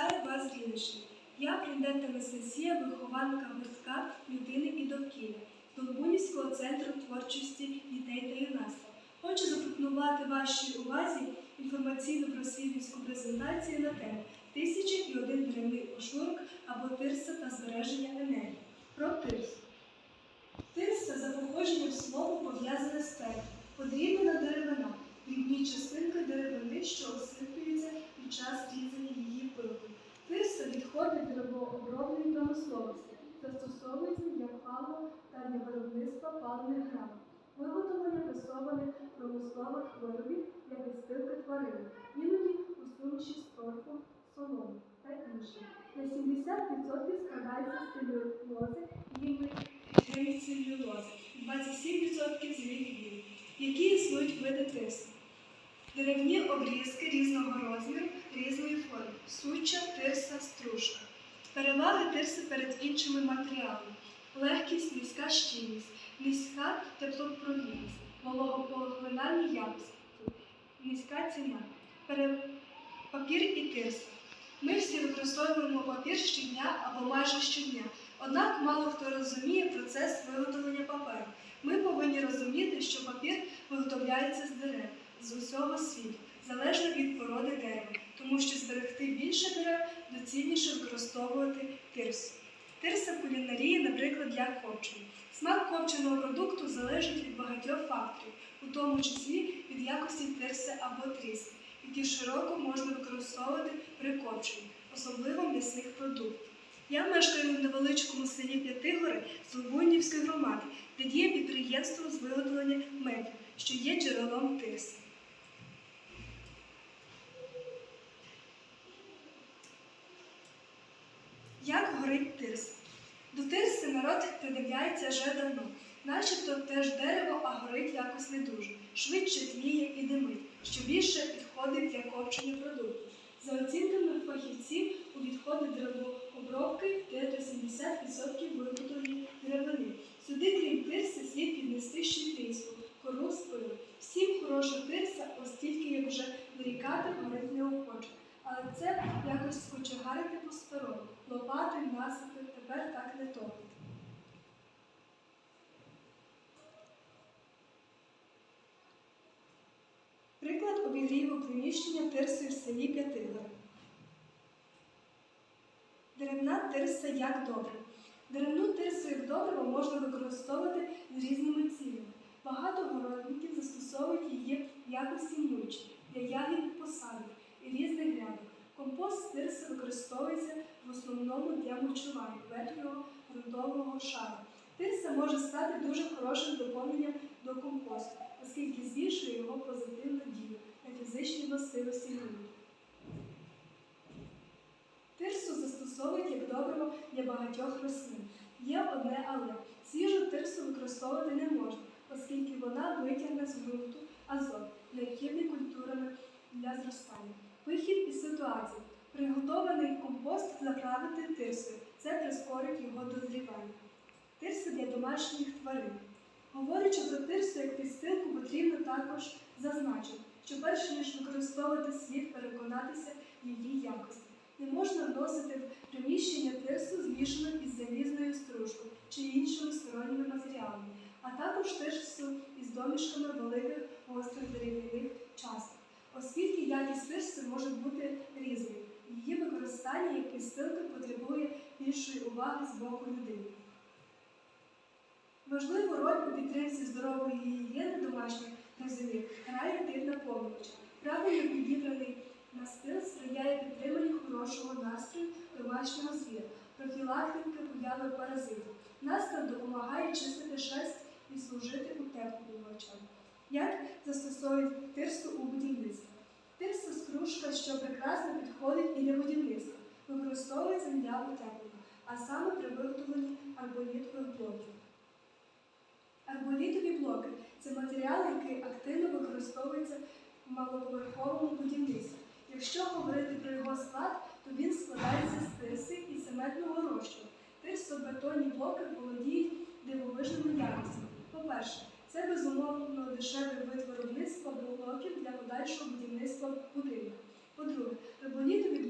Вітаю вас, Рівненщина. Я президент Анастасія, вихованка гуртка людини і довкілля Долбунівського центру творчості дітей та юнацтва. Хочу запропонувати вашій увазі інформаційну просвітницьку презентацію на тему Тисячі і один деревний ошурок або тирса та збереження промисловості, застосовується як паливо та для виробництва паливних гранул, виготовлення пресованих промислових виробів для підстилки тварин, іноді у суміші з торфу, соломи та іншим. На 70% складається з целюлози і целюлози, 27% з лігвіну. Які існують види тирсу? Деревні обрізки різного розміру, різної форми, суча, тирса, стружка. Переваги тирси перед іншими матеріалами. Легкість, низька щільність, низька теплопровідність, вологопоглинальні якості, низька ціна. Пере... Папір і тирса. Ми всі використовуємо папір щодня або майже щодня. Однак мало хто розуміє процес виготовлення паперу. Ми повинні розуміти, що папір виготовляється з дерев з усього світу, залежно від породи дерева, тому що зберегти більше дерев доцільніше використовувати тирсу. Тирса в кулінарії, наприклад, для копчення. Смак копченого продукту залежить від багатьох факторів, у тому числі від якості тирси або тріски, які широко можна використовувати при копченні, особливо м'ясних продуктів. Я мешкаю в невеличкому селі П'ятигори Слободнівської громади, де діє підприємство з виготовлення меду, що є джерелом тирси. Як горить тирс? До тирси народ придивляється вже давно, начебто теж дерево, а горить якось не дуже, швидше тліє і димить, що більше підходить для копчення продукту. За оцінками фахівців, у відходи деревообробки йде до 70% виготовлені деревини. Сюди, крім тирси, слід піднести ще тріску, кору з пилу. Всім хороша тирса, оскільки як вже вирікати горить неохоче. Це якось скочегарити по-старому, лопати, насипи, тепер так не топить. Приклад обігріву приміщення тирсою в селі П'ятигори. Деревна тирса як добре. Деревну тирсу як добриво можна використовувати з різними цілями. Багато городників застосовують її в якості мульчі для ягідних грядок. Компост тирси використовується в основному для мульчування верхнього ґрунтового шару. Тирса може стати дуже хорошим доповненням до компосту, оскільки збільшує його позитивну дію на фізичні властивості ґрунту. Тирсу застосовують як добриво для багатьох рослин. Є одне але свіжу тирсу використовувати не можна, оскільки вона витягне з ґрунту азот, необхідний культурами для зростання. Вихід із ситуації. Приготований компост заправити тирсою. Це прискорить його дозрівання. Тирса для домашніх тварин. Говорячи про тирсу як підстилку, потрібно також зазначити, що перш ніж використовувати слід переконатися її якості. Не можна вносити в приміщення тирсу змішану із залізною стружкою чи іншими сторонніми матеріалами, а також тирсу із домішками великих гострих дерев'яних часток, оскільки якість тирси може бути різною. Її використання як підстилки потребує більшої уваги з боку людини. Важливу роль у підтримці здорової гігієни домашніх гризунів грає типна помічь. Правильно підібраний настил сприяє підтриманню хорошого настрою домашнього звіра, профілактики появи паразитів. Настил допомагає чистити шерсть і служити утеплювачем. Як застосовують тирсу у будівництві? Тирса стружка, що прекрасно підходить і для будівництва, використовується для утеплення, а саме при виготовленні арболітових блоків. Арболітові блоки це матеріал, який активно використовується в малоповерховому будівництві. Якщо говорити про його склад, то він складається з тирси і цементного розчину. Тирсобетонні блоки володіють дивовижними якостями. По-перше, це безумовно дешевий вид виробництва блоків для подальшого будівництва будинку. По-друге, арболітові блоки